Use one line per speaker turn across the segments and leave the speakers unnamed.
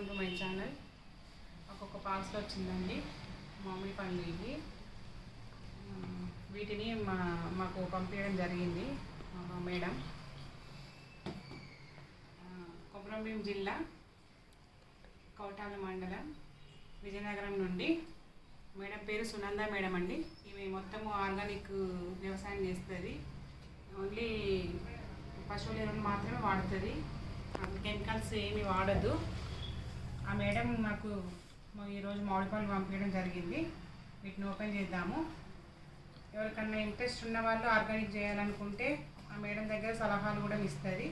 Welcome to my channel. ఒక్కొక్క parcel వచ్చిందండి మామిడి పండ్లు ఇవి వీటిని మా మాకు పంపించడం జరిగింది మేడం. కొమరంభీం జిల్లా కౌటాల మండలం విజయనగరం నుండి. మేడం పేరు సునంద మేడం అండి. ఈమె మొత్తము ఆర్గానిక్ వ్యవసాయం చేస్తుంది. ఓన్లీ పశువుల ఎరువులు మాత్రమే వాడుతుంది. కెమికల్స్ ఏమి వాడదు. ఆ మేడం నాకు మా ఈరోజు మామిడి పళ్ళు పంపించడం జరిగింది. వీటిని ఓపెన్ చేద్దాము. ఎవరికన్నా ఇంట్రెస్ట్ ఉన్న వాళ్ళు ఆర్గానిక్ చేయాలనుకుంటే ఆ మేడం దగ్గర సలహాలు కూడా ఇస్తుంది.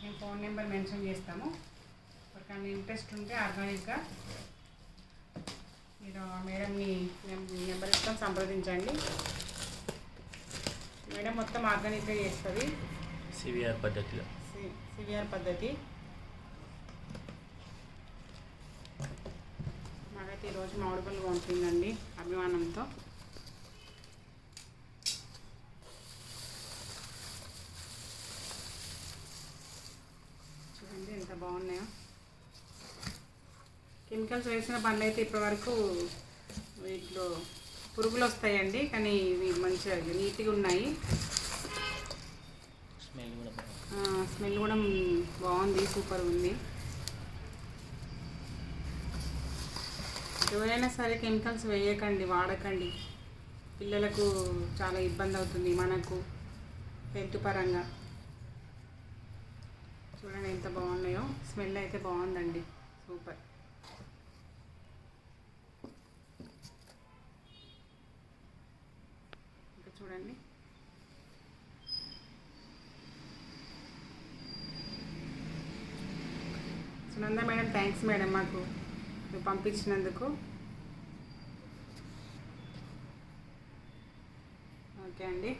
మేము ఫోన్ నెంబర్ మెన్షన్ చేస్తాము. ఎవరికన్నా ఇంట్రెస్ట్ ఉంటే ఆర్గానిక్గా మీరు ఆ మేడంని నెంబర్ ఇస్తాం సంప్రదించండి. మేడం మొత్తం ఆర్గానిక్గా చేస్తుంది.
సివిఆర్ పద్ధతిలో.
సివిఆర్ పద్ధతి. మాకైతే ఈరోజు మామిడి పళ్ళు పంపిందండి అభిమానంతో. చూడండి ఎంత బాగున్నాయో. కెమికల్స్ వేసిన పండ్లు అయితే ఇప్పటివరకు వీటిలో పురుగులు వస్తాయండి కానీ ఇవి మంచిగా నీట్గా ఉన్నాయి.
స్మెల్ కూడా బాగుంది
స్మెల్ కూడా బాగుంది సూపర్ ఉంది. ఎవరైనా సరే కెమికల్స్ వేయకండి వాడకండి. పిల్లలకు చాలా ఇబ్బంది అవుతుంది మనకు హెల్త్ పరంగా. చూడండి ఎంత బాగున్నాయో. స్మెల్ అయితే బాగుందండి. సూపర్. ఇంకా చూడండి. సునంద మేడం థ్యాంక్స్ మేడం మాకు. పంపించినందుకు. ఓకే అండి.